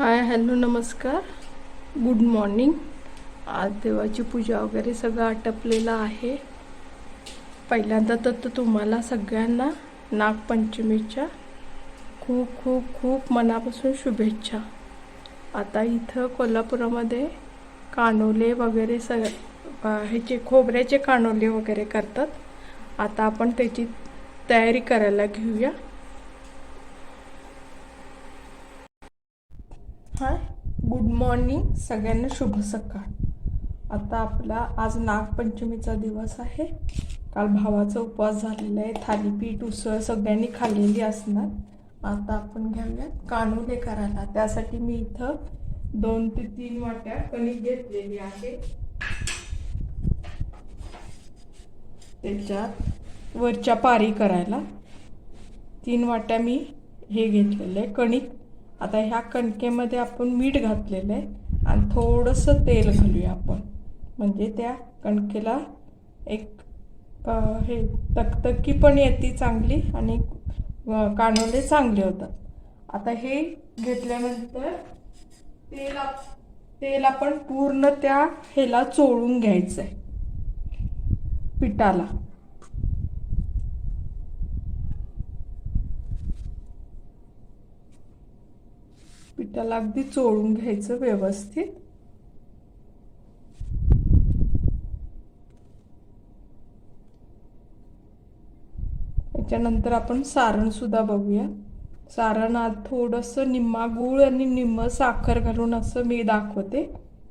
हाय hello नमस्कार. Good morning आज देवाची पूजा वगैरे सगळं आटपलेलं आहे. पहिल्यांदा तर तुम्हाला सगळ्यांना नागपंचमीच्या खूप खूप खूप मनापासून शुभेच्छा. आता इथं कोल्हापुरामध्ये कानोले वगैरे स ह्याचे खोबऱ्याचे कानोले वगैरे करतात. आता आपण त्याची तयारी करायला घेऊया हाय गुड मॉर्निंग सगळ्यांना शुभ सकाळ. आता आपला आज नागपंचमीचा दिवस आहे. काल भावाचा उपवास झालेला आहे. थालीपीठ उसळ सगळ्यांनी खाल्लेली असणार. आता आपण घेऊयात कानोले करायला त्यासाठी मी इथं दोन ते तीन वाट्या कणिक घेतलेली आहे. त्याच्यात वरच्या पारी करायला. तीन वाट्या मी हे घेतलेलं आहे. कणिक आता ह्या कणकेमध्ये आपण मीठ घातलेलं आहे आणि थोडंसं तेल घालूया आपण. म्हणजे त्या कणकेला एक हे तकतकी पण येते चांगली आणि कानवले कानोले चांगले होतात. आता हे घेतल्यानंतर तेल तेल आपण पूर्ण त्या ह्याला चोळून घ्यायचं आहे पिठाला. पिठाला अगदी चोळून घ्यायचं व्यवस्थित. त्याच्यानंतर आपण सारण सुद्धा बघूया. सारण आज थोडंसं निम्मा गूळ आणि निम्म साखर घालून असं मी दाखवते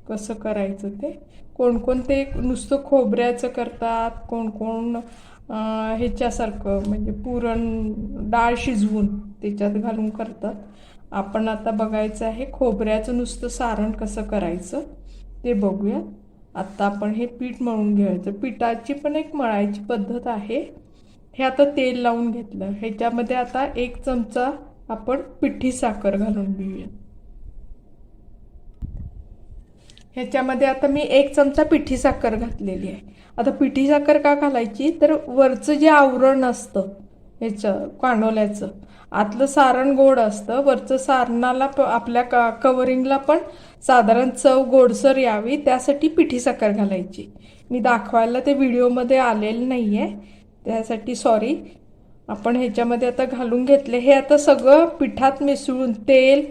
कसं करायचं ते. कोण ते नुसतं खोबऱ्याचं करतात कोण कोण ह्याच्यासारखं म्हणजे पुरण डाळ शिजवून त्याच्यात घालून करतात. आपण आता बघायचं आहे खोबऱ्याचं नुसतं सारण कसं करायचं ते बघूया. आत्ता आपण हे पीठ मळून घ्यायचं. पिठाची पण एक मळायची पद्धत आहे. हे आता तेल लावून घेतलं. ह्याच्यामध्ये आता एक चमचा आपण पिठी साखर घालून घेऊया. ह्याच्यामध्ये आता मी एक चमचा पिठी साखर घातलेली आहे. आता पिठी साखर का घालायची? तर वरचं जे आवरण असतं ह्याचं कानोल्याचं आतलं सारण गोड असतं वरचं सारणाला प आपल्या क कवरिंगला पण साधारण चव गोडसर यावी त्यासाठी पिठी साखर घालायची. मी दाखवायला ते व्हिडिओमध्ये आलेलं नाही आहे त्यासाठी सॉरी आपण ह्याच्यामध्ये आता घालून घेतले. हे आता सगळं पिठात मिसळून तेल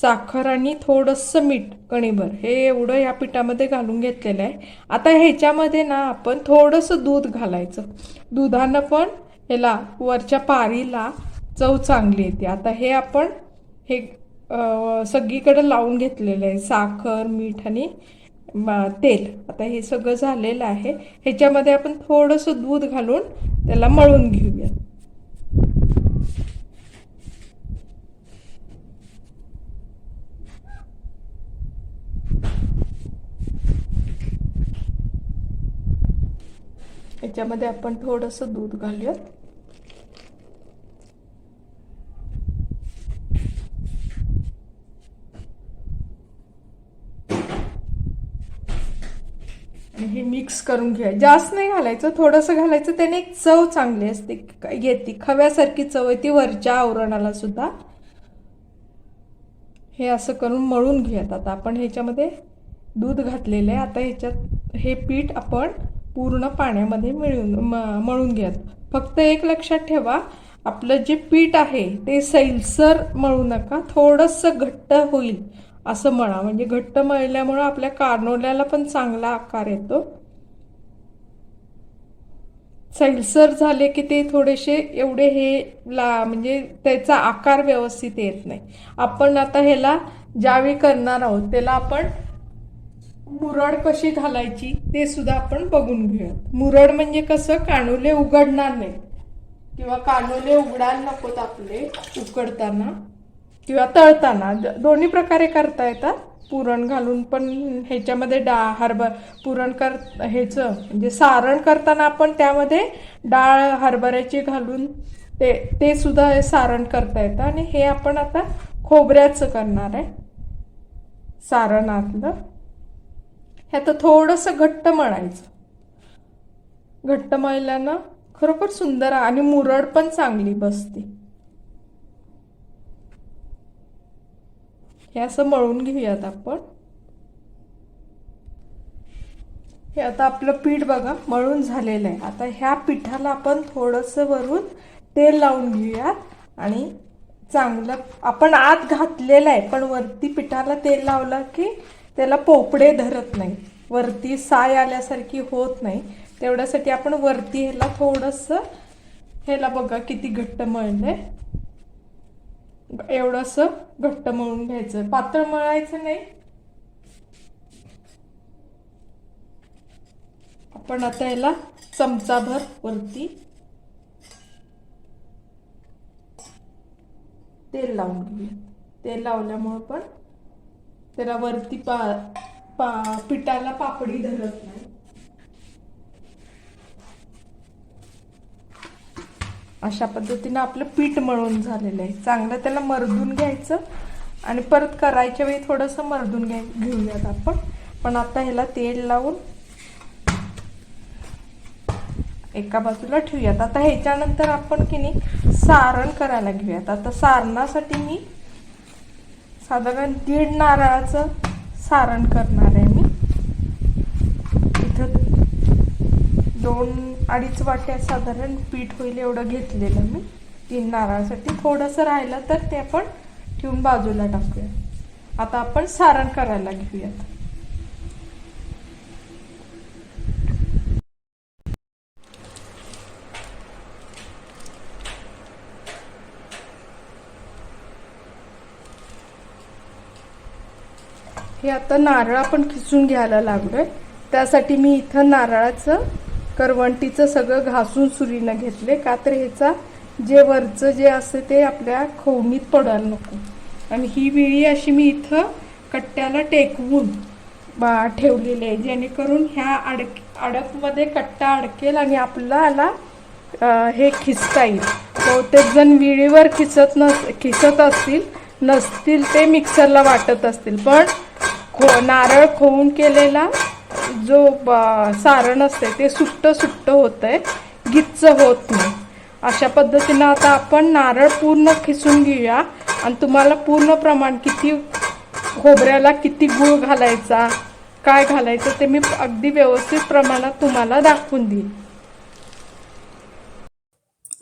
साखर आणि थोडंसं मीठ कणीभर हे एवढं या पिठामध्ये घालून घेतलेलं आहे. आता ह्याच्यामध्ये ना आपण थोडंसं दूध घालायचं. दुधानं पण ह्याला वरच्या पारीला चव चांगली येते. आता हे आपण हे सगळीकडे लावून घेतलेलं आहे. साखर मीठ आणि तेल. आता हे सगळं झालेलं आहे. ह्याच्यामध्ये आपण थोडंसं दूध घालून त्याला मळून घेऊया. ह्याच्यामध्ये आपण थोडंसं दूध घालूयात. आणि हे मिक्स करून घ्या. जास्त नाही घालायचं थोडंसं घालायचं त्याने एक चव चांगली असते. येते. खव्यासारखी चव येते वरच्या आवरणाला सुद्धा. हे असं करून मळून घेऊयात आता. आपण ह्याच्यामध्ये दूध घातलेलं आहे. आता ह्याच्यात हे पीठ आपण पूर्ण पाण्यामध्ये मिळून म मळून घ्यात फक्त एक लक्षात ठेवा आपलं जे पीठ आहे ते सैलसर मळू नका. थोडंसं घट्ट होईल. असं म्हणा. म्हणजे घट्ट मळल्यामुळं आपल्या कानोल्याला पण चांगला आकार येतो. सैलसर झाले की ते थोडेसे एवढे हे ला म्हणजे त्याचा आकार व्यवस्थित येत नाही. आपण आता ह्याला ज्यावेळी करणार आहोत त्याला आपण मुरड कशी घालायची ते सुद्धा आपण बघून घेऊयात. मुरड म्हणजे कसं? कानोले उघडणार नाही किंवा कानोले उघडायला नकोत आपले उकडताना. किंवा तळताना दोन्ही प्रकारे करता येतात. पुरण घालून पण ह्याच्यामध्ये डाळ हरभर पुरण कर ह्याचं म्हणजे सारण करताना आपण त्यामध्ये डाळ हरभऱ्याची घालून ते ते सुद्धा सारण करता येतं. आणि हे आपण आता खोबऱ्याचं करणार आहे. सारणातलं. हे आता थोडंसं घट्ट मळायचं. घट्ट मळल्यानं खरोखर सुंदर आणि मुरड पण चांगली बसते. हे असं मळून घेऊयात आपण. हे आता आपलं पीठ बघा मळून झालेलं आहे. आता ह्या पिठाला आपण थोडंसं वरून तेल लावून घेऊयात आणि चांगलं आपण आत घातलेलं आहे पण वरती पिठाला तेल लावलं की त्याला पोपडे धरत नाही. वरती साय आल्यासारखी होत नाही. तेवढ्यासाठी आपण वरती ह्याला थोडंसं ह्याला बघा किती घट्ट मळलंय. एवढंसं घट्ट मळून घ्यायचं. पातळ मळायचं नाही. आपण आता याला चमचाभर वरती तेल लावून घेऊया तेल लावल्यामुळं पण त्याला वरती पा पा पिठाला पापडी धरत नाही. अशा पद्धतीनं आपलं पीठ मळून झालेलं आहे. चांगलं त्याला मरदून घ्यायचं आणि परत करायच्या वेळी थोडंसं मरदून घ्याय घेऊयात आपण. पण आता ह्याला तेल लावून एका बाजूला ठेवूयात. आता ह्याच्यानंतर आपण की नाही सारण करायला घेऊयात. आता सारणासाठी मी साधारण दीड नारळाचं सारण करणार आहे मी इथं दोन अडीच वाट्या साधारण पीठ होईल एवढं घेतलेलं मी. तीन नारळासाठी थोडंसं राहिलं तर ते आपण ठेवून बाजूला टाकूया. आता आपण सारण करायला घेऊयात. हे आता नारळ आपण खिसून घ्यायला लागलोय. त्यासाठी मी इथं नारळाचं करवंटीचं सगळं घासून सुरीनं घेतले. का तर ह्याचा जे वरचं जे असतं ते आपल्या खवणीत पडायला नको. आणि ही विळी अशी मी इथं कट्ट्याला टेकवून बा ठेवलेली आहे. जेणेकरून ह्या अडक अडकमध्ये कट्टा अडकेल आणि आपल्याला हे खिसता येईल. बहुतेक जण विळीवर खिसत नस खिसत असतील नसतील ते मिक्सरला वाटत असतील. पण खो नारळ खोवून केलेला जो सारण असते ते सुट्ट सुट्ट होत आहे गिच्च होत नाही. अशा पद्धतीनं आता आपण नारळ पूर्ण खिसून घेऊया आणि तुम्हाला पूर्ण प्रमाण किती खोबऱ्याला किती गूळ घालायचा काय घालायचं ते मी अगदी व्यवस्थित प्रमाणात तुम्हाला दाखवून देईन.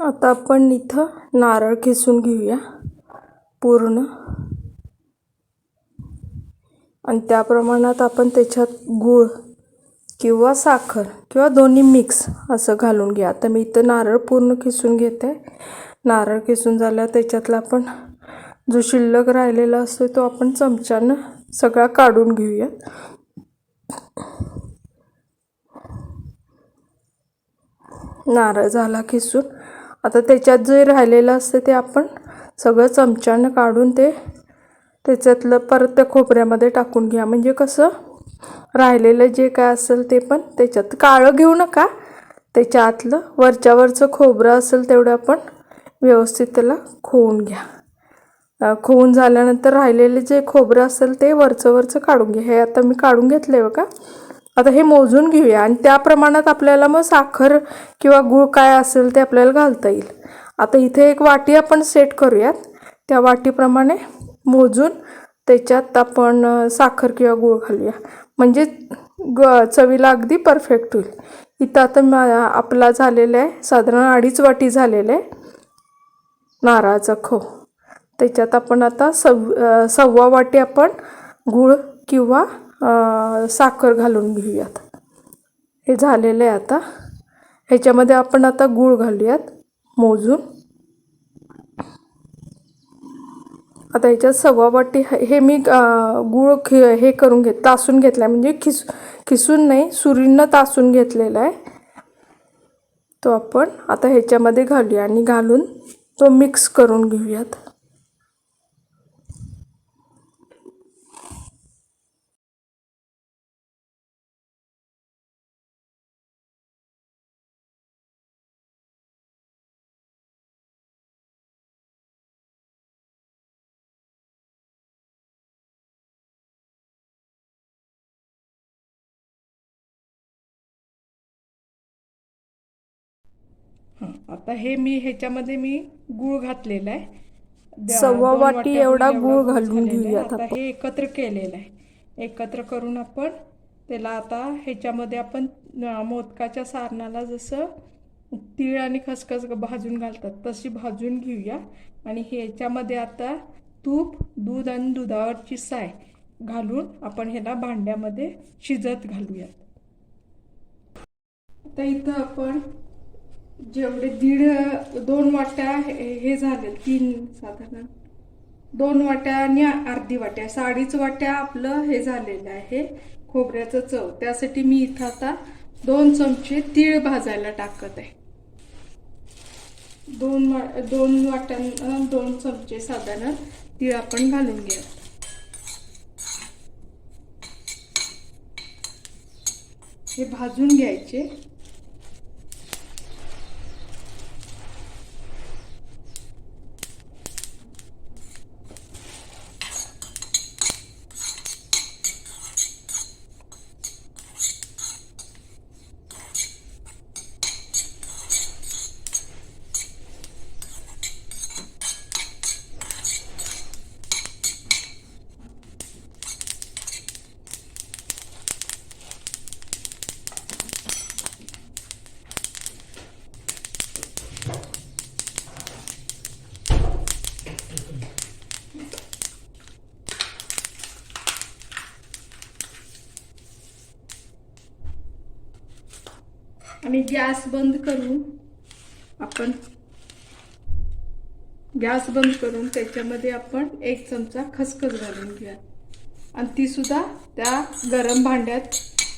आता आपण इथं नारळ खिसून घेऊया पूर्ण. आणि त्या प्रमाणात आपण त्याच्यात गूळ किंवा साखर किंवा दोन्ही मिक्स असं घालून घ्या. आता मी इथं नारळ पूर्ण किसून घेते. नारळ किसून झाल्यावर त्याच्यातला आपण जो शिल्लक राहिलेला असतो तो आपण चमच्यानं सगळा काढून घेऊयात. नारळ झाला किसून. आता त्याच्यात जे राहिलेलं असतं ते आपण सगळं चमच्यानं काढून ते त्याच्यातलं परत त्या खोबऱ्यामध्ये टाकून घ्या. म्हणजे कसं? राहिलेलं जे काय असेल ते पण त्याच्यात काळं घेऊ नका. त्याच्या आतलं वरच्या वरचं खोबरं असेल तेवढं आपण व्यवस्थित त्याला खोवून घ्या. खोवून झाल्यानंतर राहिलेले जे खोबरं असेल ते वरचं वरचं काढून घ्या. हे आता मी काढून घेतलं आहे बघा. आता हे मोजून घेऊया आणि त्या प्रमाणात आपल्याला मग साखर किंवा गूळ काय असेल ते आपल्याला घालता येईल. आता इथे एक वाटी आपण सेट करूयात. त्या वाटीप्रमाणे मोजून त्याच्यात आपण साखर किंवा गूळ घालूया. म्हणजे ग चवीला अगदी परफेक्ट होईल. इथं आता मा आपला झालेला आहे साधारण अडीच वाटी झालेलं आहे. नारळाचा खो. त्याच्यात आपण आता सव सव्वा वाटी आपण गूळ किंवा साखर घालून घेऊयात. हे झालेलं आहे आता. ह्याच्यामध्ये आपण आता गूळ घालूयात मोजून. आता ह्याच्यात सव्वा वाटी हे मी गूळ खि हे करून घेत तासून घेतला आहे म्हणजे खिस खिसून नाही सुरीनं तासून घेतलेला आहे. तो आपण आता ह्याच्यामध्ये घालूया आणि घालून तो मिक्स करून घेऊयात. आता हे मी ह्याच्यामध्ये मी गूळ घातलेला आहे सव्वा वाटी एवढा गूळ घालून. घेऊयात आता. हे एकत्र केलेलं आहे एकत्र करून आपण त्याला आता ह्याच्यामध्ये आपण मोदकाच्या सारणाला जसं तीळ आणि खसखस भाजून घालतात तशी भाजून घेऊया आणि ह्याच्यामध्ये आता तूप दूध आणि दुधावरची साय घालून आपण ह्याला भांड्यामध्ये शिजत घालूयात आता इथं आपण जेवढे दीड दोन वाट्या हे हे झाले तीन साधारण. दोन वाट्या आणि अर्धी वाट्या साडीच वाट्या आपलं हे झालेलं आहे खोबऱ्याचं चव. त्यासाठी मी इथं आता दोन चमचे तीळ भाजायला टाकत आहे. दोन वा दोन वाट्यां दोन चमचे साधारण तीळ आपण घालून घ्या हे भाजून घ्यायचे आणि गॅस बंद करून आपण गॅस बंद करून त्याच्यामध्ये आपण एक चमचा खसखस घालून घेऊया आणि ती सुद्धा त्या गरम भांड्यात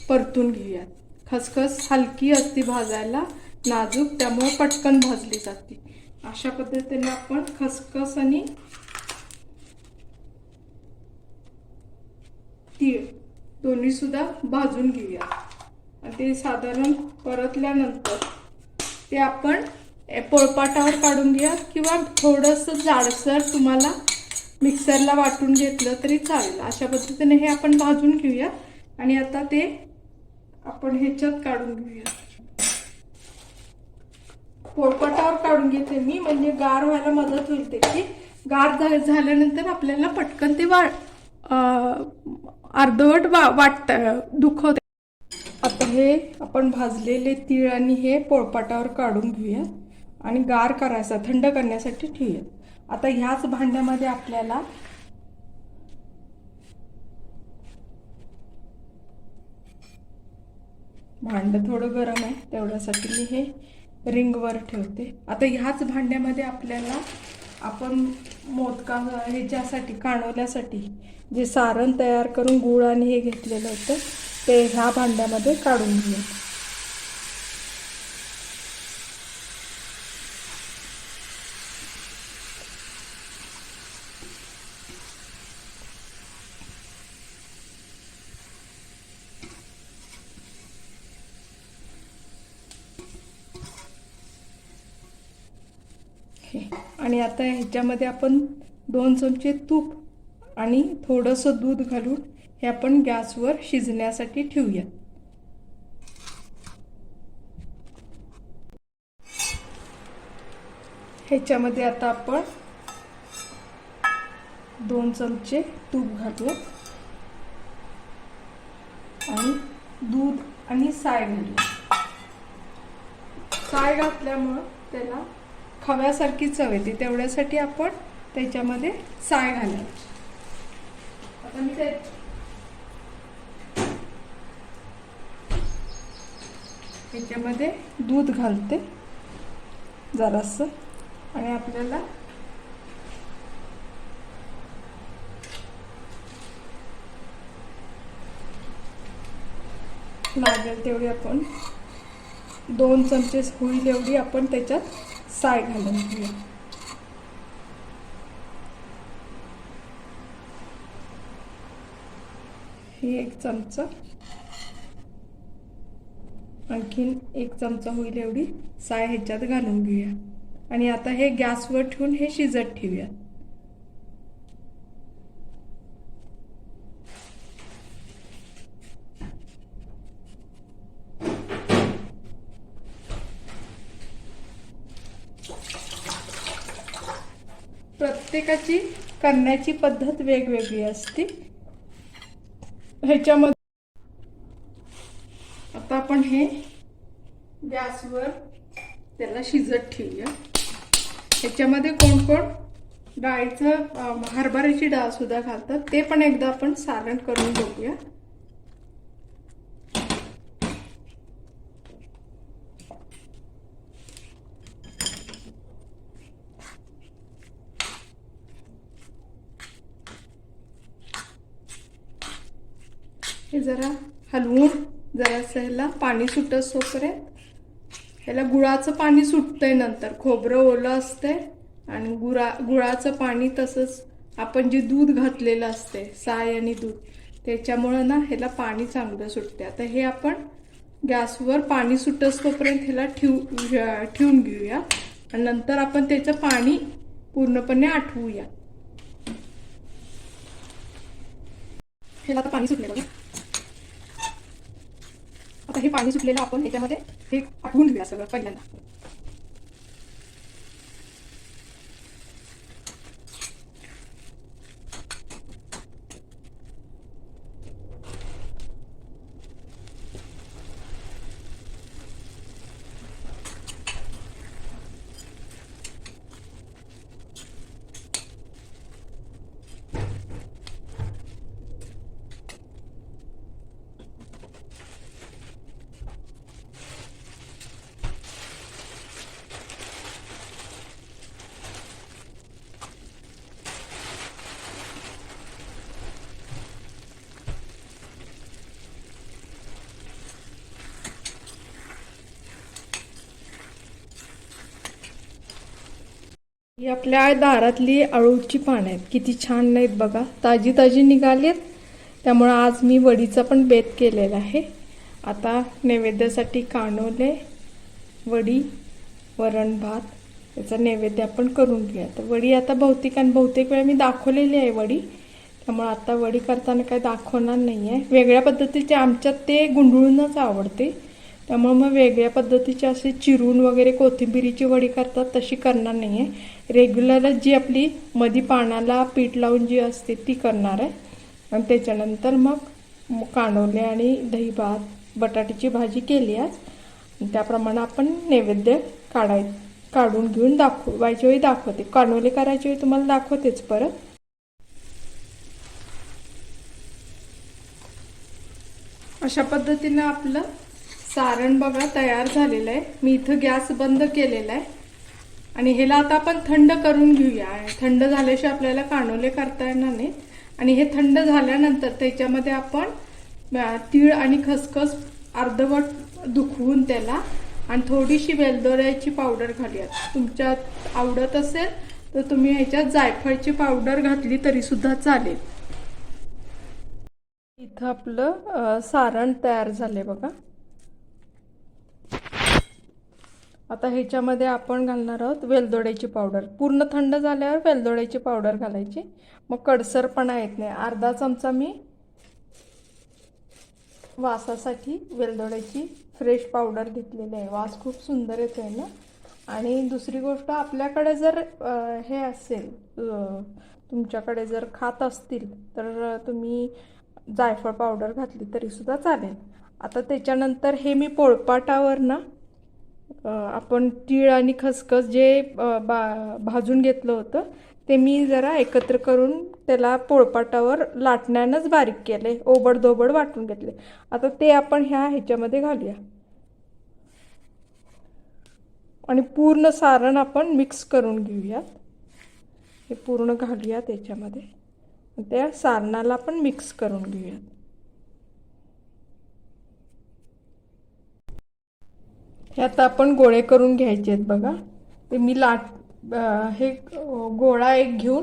परतून घेऊयात. खसखस हलकी असती भाजायला नाजूक त्यामुळे पटकन भाजली जाते. अशा पद्धतीने आपण खसखस आणि तीळ दोन्ही सुद्धा भाजून घेऊया ते साधारण परतल्यानंतर ते आपण पोळपाटावर काढून घ्या किंवा थोडंसं जाडसर तुम्हाला मिक्सरला वाटून घेतलं तरी चालेल. अशा पद्धतीने हे आपण भाजून घेऊया आणि आता ते आपण ह्याच्यात काढून घेऊया. पोळपाटावर काढून घेते मी म्हणजे गार व्हायला मदत होईल त्याची. गार झाल्यानंतर आपल्याला पटकन ते वा अर्धवट वा वाटत दुखवते. आता हे आपण भाजलेले तीळ आणि हे पोळपाटावर काढून घेऊया आणि गार करायचा थंड करण्यासाठी ठेवूया आता ह्याच भांड्यामध्ये आपल्याला भांड थोडं गरम आहे तेवढ्यासाठी मी हे रिंगवर ठेवते. आता ह्याच भांड्यामध्ये आपल्याला आपण मोदका ह्याच्यासाठी काणवल्यासाठी जे सारण तयार करून गुळ आणि हे घेतलेलं होतं ते ह्या भांड्यामध्ये काढून घेऊ हे. आणि आता ह्याच्यामध्ये आपण दोन चमचे तूप आणि थोडंसं दूध घालून हे आपण गॅसवर शिजण्यासाठी ठेवूया ह्याच्यामध्ये आता आपण दोन चमचे तूप घालूया आणि दूध आणि साय घालूया साय घातल्यामुळं त्याला खव्यासारखी चव येते. तेवढ्यासाठी आपण त्याच्यामध्ये साय घालायची. आता मी ते त्याच्यामध्ये दूध घालते जरासं. आणि आपल्याला लागेल तेवढी आपण दोन चमचे होईल एवढी आपण त्याच्यात साय घालून घेऊया. ही एक चमचा आणखीन एक चमचा होईल एवढी. साय ह्याच्यात घालून घेऊया. आणि आता हे गॅसवर ठेवून हे शिजत ठेवूया. प्रत्येकाची करण्याची पद्धत वेगवेगळी असते. ह्याच्यामध्ये आपण हे गॅसवर त्याला शिजत ठेवूया. ह्याच्यामध्ये कोण कोण डाळीचं हरभऱ्याची डाळ सुद्धा घालतात. ते पण एकदा आपण सारण करून बघूया. हे जरा हलवून जरासं ह्याला पाणी सुटत सोपर्यंत ह्याला गुळाचं पाणी सुटतंय नंतर. खोबरं ओलं असतंय आणि गुळा गुळाचं पाणी तसंच आपण जे दूध घातलेलं असते साय आणि दूध त्याच्यामुळं ना ह्याला पाणी चांगलं सुटते आता हे आपण गॅसवर पाणी सुटसतोपर्यंत ह्याला ठेवू ठेवून घेऊया. आणि नंतर आपण त्याचं पाणी पूर्णपणे आठवूया. ह्याला आता पाणी सुटले बघा. आता हे पाणी सुटलेलं आपण ह्याच्यामध्ये हे आठवून घेऊया सगळं पहिल्यांदा. ही आपल्या दारातली अळूची पानं आहेत. किती छान नाहीत बघा. ताजी ताजी निघाली आहेत त्यामुळं आज मी वडीचा पण बेत केलेला आहे. आता नैवेद्यासाठी कानोले वडी वरण भात याचा नैवेद्य आपण करून घेऊया. तर वडी आता बहुतेक आणि बहुतेक वेळा मी दाखवलेली आहे वडी. त्यामुळे आता वडी करताना काही दाखवणार नाही आहे वेगळ्या पद्धतीचे आमच्यात ते गुंडळूनच आवडते. त्यामुळे मग वेगळ्या पद्धतीचे असे चिरून वगैरे कोथिंबिरीची वडी करतात तशी करणार नाही आहे रेग्युलर जी आपली मधी पानाला पीठ लावून जी असते ती करणार आहे. आणि त्याच्यानंतर मग म- कांडोले आणि दही भात बटाट्याची भाजी केली आज. त्याप्रमाणे आपण नैवेद्य काढाय काढून घेऊन दाखवायच्या वेळी दाखवते. कांडोले करायच्या वेळी तुम्हाला दाखवतेच परत. अशा पद्धतीनं आपलं सारण बघा तयार झालेलं आहे मी इथं गॅस बंद केलेला आहे आणि ह्याला आता आपण थंड करून घेऊया. थंड झाल्याशिवाय आपल्याला कानोले करता येणार नाही आणि हे थंड झाल्यानंतर त्याच्यामध्ये आपण तीळ आणि खसखस अर्धवट दुखवून त्याला आणि थोडीशी वेलदोऱ्याची पावडर घालूयात. तुमच्यात आवडत असेल तर तुम्ही ह्याच्यात जायफळची पावडर घातली तरी सुद्धा चालेल. इथं आपलं सारण तयार झालंय बघा. आता ह्याच्यामध्ये आपण घालणार आहोत वेलदोड्याची पावडर. पूर्ण थंड झाल्यावर वेलदोड्याची पावडर घालायची. मग कडसरपणा येत नाही. अर्धा चमचा मी वासासाठी वेलदोड्याची फ्रेश पावडर घेतलेली आहे. वास खूप सुंदर येतो आहे ना? आणि दुसरी गोष्ट आपल्याकडे जर हे असेल तुमच्याकडे जर खात असतील तर तुम्ही जायफळ पावडर घातली तरीसुद्धा चालेल. आता त्याच्यानंतर हे मी पोळपाटावर ना आपण तीळ आणि खसखस जे बा भाजून घेतलं होतं ते मी जरा एकत्र करून त्याला पोळपाटावर लाटण्यानंच बारीक केले ओबड वाटून घेतले. आता ते आपण ह्या ह्याच्यामध्ये घालूया. आणि पूर्ण सारण आपण मिक्स करून घेऊयात. हे पूर्ण घालूयात त्याच्यामध्ये त्या सारणाला आपण मिक्स करून घेऊयात. हे आता आपण गोळे करून घ्यायचे आहेत बघा. ते मी लाट हे गोळा एक घेऊन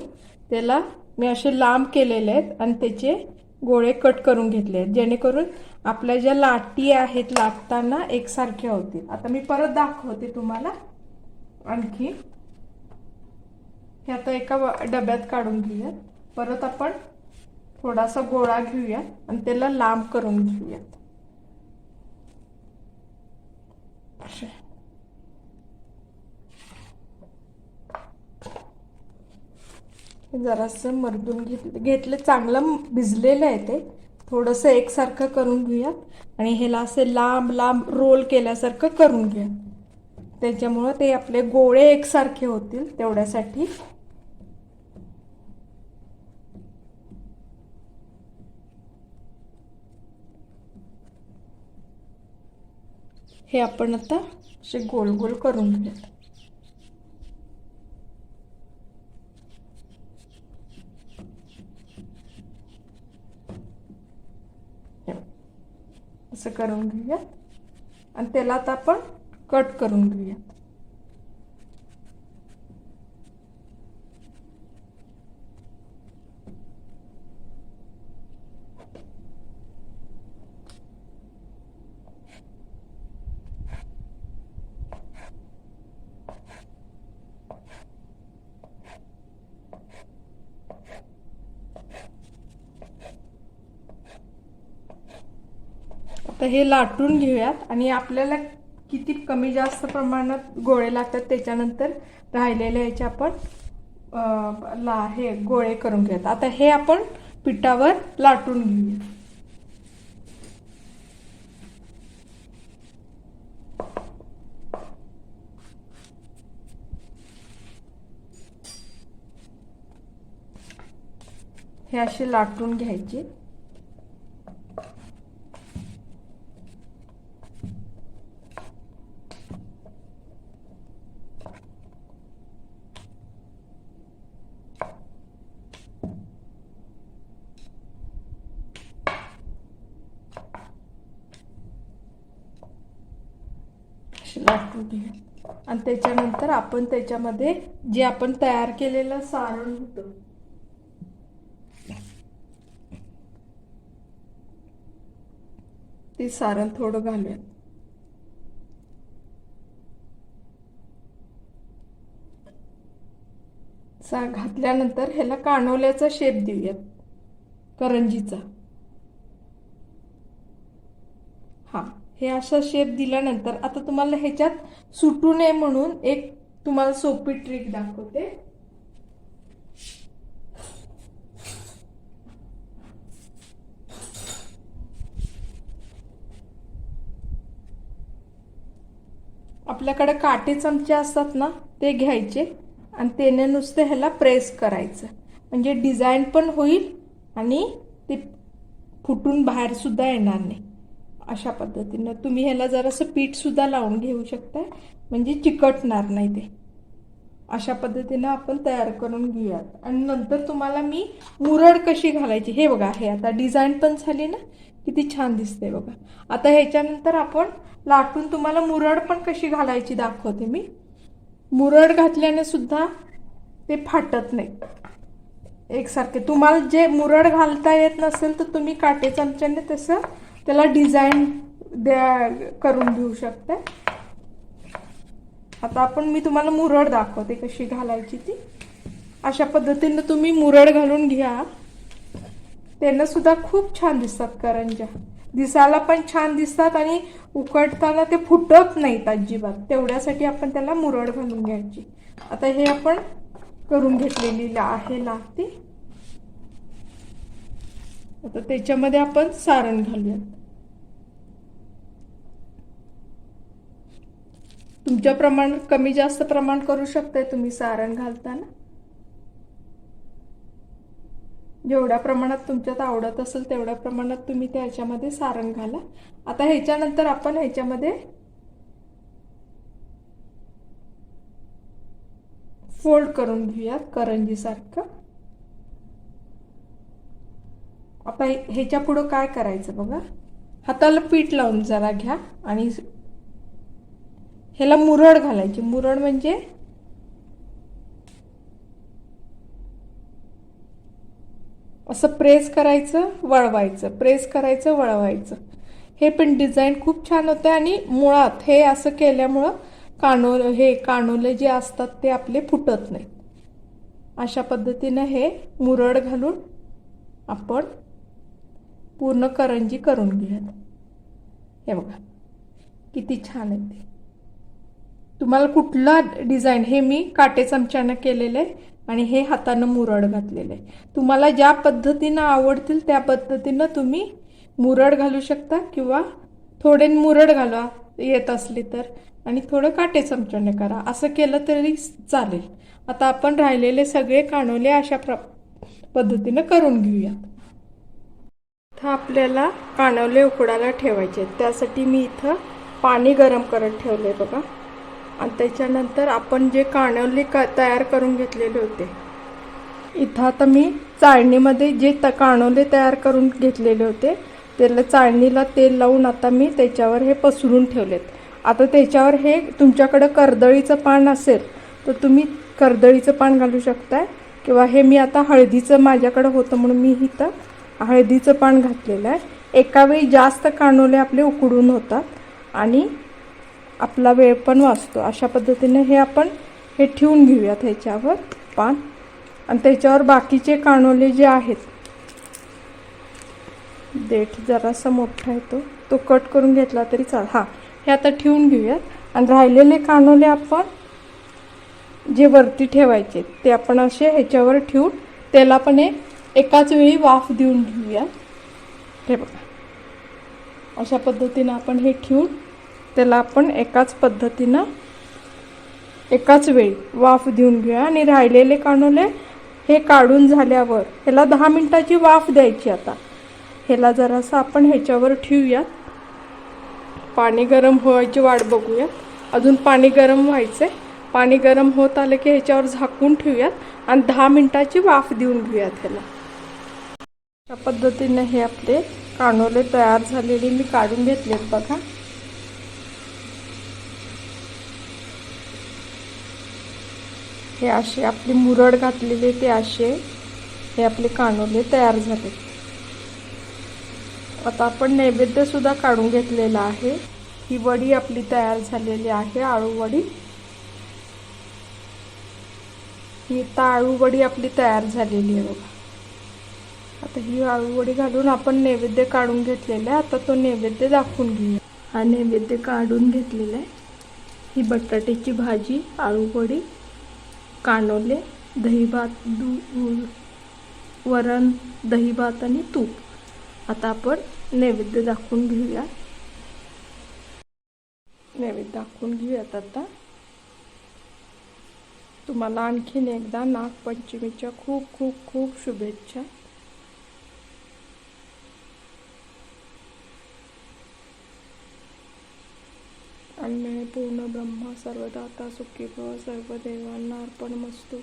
त्याला मी असे लांब केलेले आहेत आणि त्याचे गोळे कट करून घेतले आहेत. जेणेकरून आपल्या ज्या लाटी आहेत लाटताना एकसारख्या होतील. आता मी परत दाखवते तुम्हाला. आणखी हे आता एका डब्यात काढून घेऊयात. परत आपण थोडासा गोळा घेऊया आणि त्याला लांब करून घेऊयात. असे जरासं मर्दून घेतलं घेतलं. चांगलं भिजलेलं आहे ते. थोडंसं एकसारखं करून घेऊयात. आणि ह्याला असे लांब लांब रोल केल्यासारखं करून घेऊया त्याच्यामुळं ते आपले गोळे एकसारखे होतील तेवढ्यासाठी. हे आपण आता असे गोल गोल करून घेऊयात. असं करून घेऊयात. आणि त्याला आता आपण कट करून घेऊयात. हे लाटून घेऊयात आणि आपल्याला किती कमी जास्त प्रमाणात गोळे लागतात त्याच्यानंतर राहिलेल्या याचे आपण ला हे गोळे करून घेऊयात. आता हे आपण पिठावर लाटून घेऊया हे असे लाटून घ्यायचे. लाटून घ्या आणि त्याच्यानंतर आपण त्याच्यामध्ये जे आपण तयार केलेलं सारण होतं. ते सारण थोडं घालूया सा घातल्यानंतर ह्याला कानोल्याचा शेप देऊयात. करंजीचा. हा. हे असा शेप दिल्यानंतर आता तुम्हाला ह्याच्यात सुटू नये म्हणून एक तुम्हाला सोपी ट्रिक दाखवते. आपल्याकडे काटे चमचे असतात ना ते घ्यायचे आणि त्याने नुसतं ह्याला प्रेस करायचं. म्हणजे डिझाईन पण होईल आणि ते फुटून बाहेर सुद्धा येणार नाही. अशा पद्धतीनं तुम्ही ह्याला जरासं पीठ सुद्धा लावून घेऊ शकता म्हणजे चिकटणार नाही ते. अशा पद्धतीनं आपण तयार करून घेऊयात. आणि नंतर तुम्हाला मी मुरड कशी घालायची हे बघा हे आता डिझाईन पण झाली ना किती छान दिसते बघा. आता ह्याच्यानंतर आपण लाटून तुम्हाला मुरड पण कशी घालायची दाखवते मी. मुरड घातल्याने सुद्धा ते फाटत नाही. एकसारखे. तुम्हाला जे मुरड घालता येत नसेल तर तुम्ही काटे चमच्याने तसं त्याला डिझाईन द्या करून घेऊ शकते. आता आपण मी तुम्हाला मुरड दाखवते कशी घालायची ती. अशा पद्धतीनं तुम्ही मुरड घालून घ्या. त्यानं सुद्धा खूप छान दिसतात करंज्या दिसायला पण छान दिसतात आणि उकडताना ते फुटत नाहीत अजिबात. तेवढ्यासाठी आपण त्याला मुरड घालून घ्यायची. आता हे आपण करून घेतलेली आहे आहे लाती आता त्याच्यामध्ये आपण सारण घालूयात. तुमच्या प्रमाण कमी जास्त प्रमाण करू शकताय तुम्ही सारण घालताना. जेवढ्या प्रमाणात तुमच्यात आवडत असेल तेवढ्या प्रमाणात तुम्ही त्याच्यामध्ये सारण घाला. आता ह्याच्यानंतर आपण ह्याच्यामध्ये फोल्ड करून घेऊयात करंजी आता ह्याच्या पुढं काय करायचं बघा? हाताला पीठ लावून जरा घ्या आणि ह्याला मुरड घालायची. मुरड म्हणजे असं प्रेस करायचं वळवायचं. प्रेस करायचं वळवायचं. हे पण डिझाईन खूप छान होते आणि मुळात हे असं केल्यामुळं कानो हे कानोले जे असतात ते आपले फुटत नाहीत. अशा पद्धतीनं हे मुरड घालून आपण पूर्ण करंजी करून घेऊयात. हे बघा किती छान आहे ते. तुम्हाला कुठला डिझाईन हे मी काटे चमच्यानं केलेलं आहे आणि हे हातानं मुरड घातलेलं आहे. तुम्हाला ज्या पद्धतीनं आवडतील त्या पद्धतीनं तुम्ही मुरड घालू शकता किंवा थोडे मुरड घाला येत असली तर. आणि थोडं काटे चमच्याने करा. असं केलं तरी चालेल. आता आपण राहिलेले सगळे कानोले अशा प्र पद्धतीनं करून घेऊयात. इथं आपल्याला कानवले उकडायला ठेवायचे. आहेत त्यासाठी मी इथं पाणी गरम करत ठेवले बघा. आणि त्याच्यानंतर आपण जे कानवले का तयार करून घेतलेले होते इथं आता मी चाळणीमध्ये जे त कानवले तयार करून घेतलेले होते त्याला चाळणीला तेल लावून आता मी त्याच्यावर हे पसरून ठेवलेत. आता त्याच्यावर हे तुमच्याकडं कर्दळीचं पान असेल तर तुम्ही कर्दळीचं पान घालू शकताय. किंवा हे मी आता हळदीचं माझ्याकडं होतं म्हणून मी इथं हळदीचं पान घातलेलं आहे. एकावेळी जास्त कानोले आपले उकडून होतात आणि आपला वेळ पण वाचतो. अशा पद्धतीने हे आपण हे ठेवून घेऊयात ह्याच्यावर पान. आणि त्याच्यावर बाकीचे कानोले जे आहेत देठ जरासा मोठा आहे तो. तो कट करून घेतला तरी चाल हां हे आता ठेवून घेऊयात. आणि राहिलेले कानोले आपण जे वरती ठेवायचे ते आपण असे ह्याच्यावर ठेवून त्याला पण एक एकाच वेळी वाफ देऊन घेऊया. हे बघा. अशा पद्धतीनं आपण हे ठेवून त्याला आपण एकाच पद्धतीनं एकाच वेळी वाफ देऊन घेऊया. आणि राहिलेले कानोले हे काढून झाल्यावर ह्याला दहा मिनिटाची वाफ द्यायची आता. ह्याला जरासं आपण ह्याच्यावर ठेवूया पाणी गरम व्हायची वाट बघूया अजून पाणी गरम व्हायचं पाणी गरम होत आलं की ह्याच्यावर झाकून ठेवूयात. आणि दहा मिनिटाची वाफ देऊन घेऊयात ह्याला. अशा पद्धतीने हे आपले कानोले तयार झालेले मी काढून घेतलेत बघा. हे असे आपली मुरड घातलेले ते असे हे आपले कानोले तयार झाले आता आपण नैवेद्यसुद्धा काढून घेतलेला आहे. ही वडी आपली तयार झालेली आहे आळू वडी. ही आळू वडी आपली तयार झालेली आहे बघा. आता ही आळूवडी घालून आपण नैवेद्य काढून घेतलेला आहे. आता तो नैवेद्य दाखवून घेऊया. हा नैवेद्य काढून घेतलेला आहे. ही बटाट्याची भाजी आळूवडी कानोले दही भात दू वरण दही भात आणि तूप. आता आपण नैवेद्य दाखवून घेऊया. नैवेद्य दाखवून घेऊयात आता. तुम्हाला आणखीन एकदा नागपंचमीच्या खूप खूप खूप शुभेच्छा. अन्नये पूर्ण ब्रह्म सर्वदाता सुखी भव सर्व देवांना अर्पणमस्तु.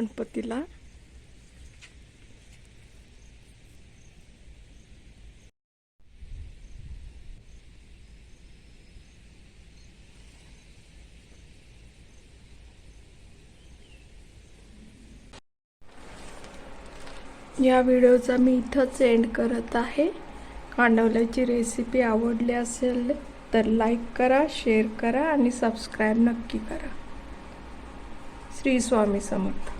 गणपतीला. या व्हिडिओचा मी इथंच एंड करत आहे. कांडवल्याची रेसिपी आवडली असेल तर लाईक करा शेअर करा आणि सबस्क्राईब नक्की करा. श्री स्वामी समर्थ.